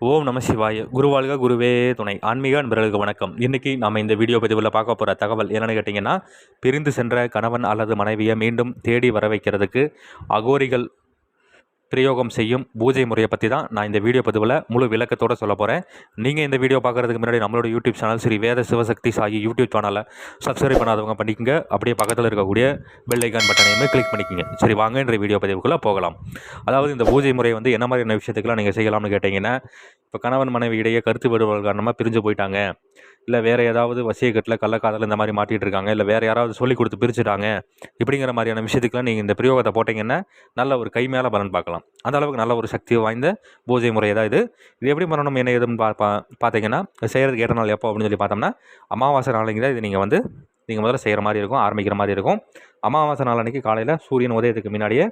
ஓம் நம சிவாய. குருவாழ்க குருவே துணை. ஆன்மீக அன்பர்களுக்கு வணக்கம். இன்றைக்கி நம்ம இந்த வீடியோ பதிவில் பார்க்க போகிற தகவல் என்னென்னு கேட்டிங்கன்னா பிரிந்து சென்ற கணவன் அல்லது மனைவியை மீண்டும் தேடி வர வைக்கிறதுக்கு அகோரிகள் பிரயோகம் செய்யும் பூஜை முறையை பற்றி தான் நான் இந்த வீடியோ பதிவில் முழு விளக்கத்தோடு சொல்ல போகிறேன் நீங்கள் இந்த வீடியோ பார்க்குறதுக்கு முன்னாடி நம்மளோட YouTube channel Sri Veda Sivasakthi Saki YouTube சேனலை சப்ஸ்கிரைப் பண்ணாதவங்க பண்ணிக்கங்க. அப்படியே பக்கத்தில் இருக்கக்கூடிய பெல் ஐக்கான் பட்டனையுமே கிளிக் பண்ணிக்கங்க. சரி வாங்கன்ற வீடியோ பதிவுக்குள்ளே போகலாம். அதாவது இந்த பூஜை முறை வந்து என்ன மாதிரியான விஷயத்துக்கெல்லாம் நீங்கள் செய்யலாம்னு கேட்டிங்கன்னா இப்போ கணவன் மனைவி இடையே கருத்து வேறுபாடு காரணமாக பிரிஞ்சு போயிட்டாங்க. இல்லை வேறு ஏதாவது வசியக்கட்டில் கள்ளக்காதல் இந்த மாதிரி மாட்டிகிட்டு இருக்காங்க. இல்லை வேறு யாராவது சொல்லி கொடுத்து பிரிச்சுட்டாங்க இப்படிங்கிற மாதிரியான விஷயத்துக்குலாம் நீங்கள் இந்த பிரயோகத்தை போட்டிங்கன்னா நல்ல ஒரு கை மேலே பலன் பார்க்கலாம். அந்த அளவுக்கு நல்ல ஒரு சக்தி வாய்ந்த பூஜை முறை தான் இது. இது எப்படி பண்ணணும் என்ன எதுன்னு பா பா பார்த்தீங்கன்னா செய்கிறதுக்கு ஏற்ற நாள் எப்போ அப்படின்னு சொல்லி பார்த்தோம்னா அமாவாசை நாளைக்கு தான் இது நீங்கள் வந்து நீங்கள் முதல்ல செய்கிற மாதிரி இருக்கும் ஆரம்பிக்கிற மாதிரி இருக்கும். அமாவாசை நாள் அன்றைக்கி காலையில் சூரியன் உதயத்துக்கு முன்னாடியே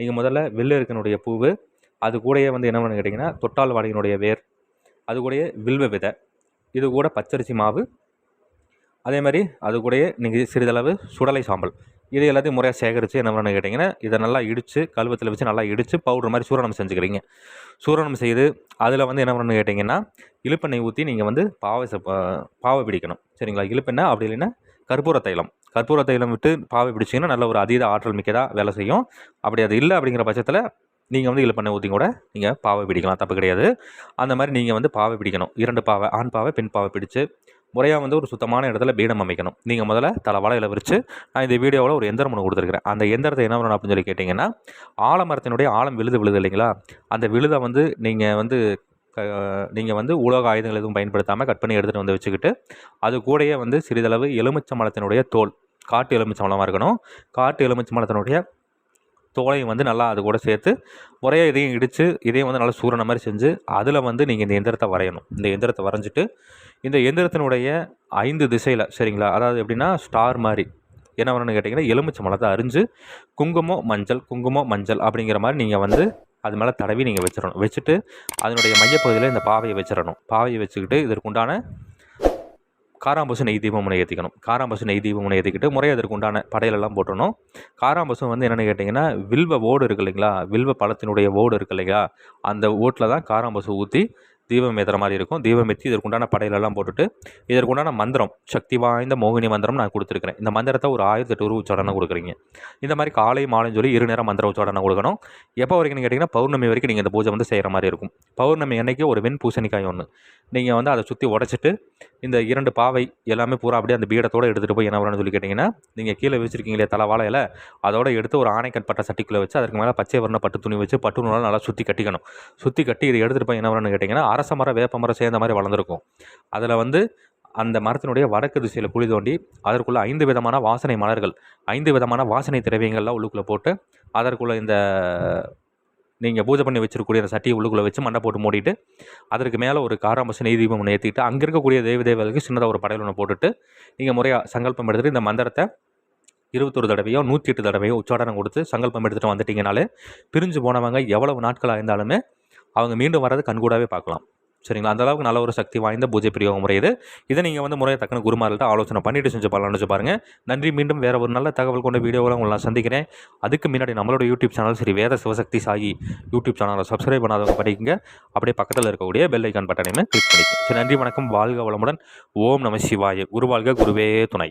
நீங்கள் முதல்ல வெள்ளருக்கனுடைய பூவு அது கூடயே வந்து என்ன பண்ணு கேட்டிங்கன்னா தொட்டால் வாடகையினுடைய வேர் அது கூடயே வில்வ விதை இது கூட பச்சரிசி மாவு அதே மாதிரி அது கூடயே நீங்கள் சிறிதளவு சுடலை சாம்பல். இது எல்லாத்தையும் முறையாக சேகரித்து என்ன பண்ணு கேட்டிங்கன்னா இதை நல்லா இடித்து கழுவத்தில் வச்சு நல்லா இடித்து பவுடர் மாதிரி சூரணம் செஞ்சுக்கிறீங்க. சூரணம் செய்து அதில் வந்து என்ன பண்ணு கேட்டிங்கன்னா இழுப்பெண்ணெய் ஊற்றி நீங்கள் வந்து பாவை பாவை பிடிக்கணும். சரிங்களா? இழுப்பெண்ணெய் அப்படி இல்லைன்னா கற்பூர தைலம். கற்பூர தைலம் விட்டு பாவை பிடிச்சிங்கன்னா நல்ல ஒரு அதீத ஆற்றல் மிக்கதாக வேலை செய்யும். அப்படி அது இல்லை அப்படிங்கிற பட்சத்தில் நீங்கள் வந்து இதில் பண்ண ஊற்றி கூட நீங்கள் பாவை பிடிக்கலாம். தப்பு கிடையாது. அந்த மாதிரி நீங்கள் வந்து பாவை பிடிக்கணும். இரண்டு பாவை ஆண் பாவை பெண் பாவை பிடிச்சு முறையாக வந்து ஒரு சுத்தமான இடத்துல பீடம் அமைக்கணும். நீங்கள் முதல்ல தலை வலையில் விரித்து நான் இந்த வீடியோவில் ஒரு எந்திரம் ஒன்று கொடுத்துருக்குறேன். அந்த எந்திரத்தை என்ன பண்ணணும் அப்படின்னு சொல்லி கேட்டிங்கன்னா ஆலமரத்தினுடைய ஆழம் விழுது விழுது இல்லைங்களா? அந்த விழுதை வந்து நீங்கள் வந்து நீங்கள் வந்து உலோக ஆயுதங்கள் எதுவும் பயன்படுத்தாமல் கட் பண்ணி எடுத்துகிட்டு வந்து வச்சுக்கிட்டு அது கூடயே வந்து சிறிதளவு எலுமிச்சம்பழத்தினுடைய தோல் காட்டு எலுமிச்சம்பழமாக இருக்கணும். காட்டு எலுமிச்சம்பழத்தினுடைய தோலையும் வந்து நல்லா அது கூட சேர்த்து முறையாக இதையும் இடித்து இதையும் வந்து நல்லா சூரண மாதிரி செஞ்சு அதில் வந்து நீங்கள் இந்த எந்திரத்தை வரையணும். இந்த எந்திரத்தை வரைஞ்சிட்டு இந்த எந்திரத்தினுடைய ஐந்து திசையில் சரிங்களா? அதாவது எப்படின்னா ஸ்டார் மாதிரி. என்ன வரணும்னு கேட்டிங்கன்னா எலுமிச்சை மலத்தை அரிஞ்சு குங்குமம் மஞ்சள் குங்குமம் மஞ்சள் அப்படிங்கிற மாதிரி நீங்கள் வந்து அது மேலே தடவி நீங்கள் வச்சிடணும். வச்சுட்டு அதனுடைய மையப்பகுதியில் இந்த பாவையை வச்சிடணும். பாவையை வச்சுக்கிட்டு இதற்குண்டான காராம்பசு நெய் தீபம் முனை ஏற்றிக்கணும் காராம்பசு நெய் தீபம் முனை ஏற்றிக்கிட்டு முறையை அதற்கு உண்டான போட்டணும் காராம்பசு வந்து என்னென்னு கேட்டிங்கன்னா வில்வ ஓடு இருக்கு இல்லைங்களா? வில்வ பழத்தினுடைய ஓடு இருக்கு இல்லைங்களா அந்த ஓட்டில் தான் காராம்பசு ஊற்றி தீபம் ஏற்றுற மாதிரி இருக்கும். தீபம் ஏற்றி இதற்குண்டான படையிலெல்லாம் போட்டுட்டு இதற்குண்டான மந்திரம் சக்தி வாய்ந்த மோகினி மந்திரம் நான் கொடுத்துருக்கிறேன். இந்த மந்திரத்தை ஒரு ஆயிரத்தி எட்டு ரூபா உச்சாரணம் கொடுக்குறீங்க. இந்த மாதிரி காலை மாலைன்னு சொல்லி இரு நேரம் மந்திர உச்சாரணம் கொடுக்கணும். எப்போ வரைக்கும் கேட்டிங்கன்னா பௌர்ணமி வரைக்கும் நீங்கள் இந்த பூஜை வந்து செய்கிற மாதிரி இருக்கும். பௌர்ணமி அன்னைக்கு ஒரு வெண் பூசணிக்காய் ஒன்று நீங்கள் வந்து அதை சுற்றி உடச்சிட்டு இந்த இரண்டு பாவை எல்லாமே பூரா அப்படியே அந்த பீடத்தோடு எடுத்துகிட்டு போய் என்ன வரணும்னு சொல்லி கேட்டிங்கன்னா நீங்கள் கீழே வச்சுருக்கீங்களே தலை வாழையில் அதோட எடுத்து ஒரு ஆணைக்கட் பட்ட சட்டிக்குள்ளே வச்சு அதுக்கு மேலே பச்சை வர்ண பட்டு துணி வச்சு பட்டு நூலால் நல்லா சுற்றி கட்டிக்கணும். சுற்றி கட்டி இதை எடுத்துகிட்டு போய் என்ன வரணும்னு கேட்டிங்கன்னா அரச மரம் வேப்ப மரம் சேர்ந்த மாதிரி வளர்ந்துருக்கும். அதில் வந்து அந்த மரத்தினுடைய வடக்கு திசையில் குழி தோண்டி அதற்குள்ளே ஐந்து விதமான வாசனை மலர்கள் ஐந்து விதமான வாசனை திரவியங்கள்லாம் உள்ளுக்குள்ளே போட்டு அதற்குள்ளே இந்த நீங்கள் பூஜை பண்ணி வச்சிருக்கக்கூடிய அந்த சட்டியை உள்ளுக்குள்ளே வச்சு மண்டை போட்டு மூடிட்டு அதற்கு மேலே ஒரு காராம்பசு நெய் தீபம் ஒன்று ஏற்றிட்டு அங்கே இருக்கக்கூடிய தெய்வ தேவர்களுக்கு சின்னதாக ஒரு படையல் ஒன்று போட்டுட்டு நீங்கள் முறையாக சங்கல்பம் எடுத்துகிட்டு இந்த மந்திரத்தை இருபத்தொரு தடவையோ நூற்றி எட்டு தடவையோ உச்சாடனம் கொடுத்து சங்கல்பம் எடுத்துகிட்டு வந்துட்டிங்கனாலே பிரிஞ்சு போனவங்க எவ்வளவு நாட்களாக இருந்தாலுமே அவங்க மீண்டும் வரது கண்கூடாவே பார்க்கலாம். சரிங்களா? அந்த அளவுக்கு நல்ல ஒரு சக்தி வாய்ந்த பூஜை பிரியோக முறை இது. இதை நீங்கள் வந்து முறையை தக்கன குருமார்கள்ட்ட ஆலோசனை பண்ணிட்டு செஞ்சு பண்ணலாம்னு வச்சு பாருங்கள் நன்றி. மீண்டும் வேறு ஒரு நல்ல தகவல் கொண்ட வீடியோவில் உங்களை நான் சந்திக்கிறேன். அதுக்கு முன்னாடி நம்மளோட யூடியூப் சேனல் சரி வேத சிவசக்தி சாகி யூடியூப் சேனலை சப்ஸ்கிரைப் பண்ணாதவங்க படிக்குங்க அப்படியே பக்கத்தில் இருக்கக்கூடிய பெல் ஐக்கான் பட்டனையுமே கிளிக் பண்ணிக்கோங்க. சரி நன்றி வணக்கம். வாழ்க வளமுடன். ஓம் நம சிவாய. குருவாழ்க குருவே துணை.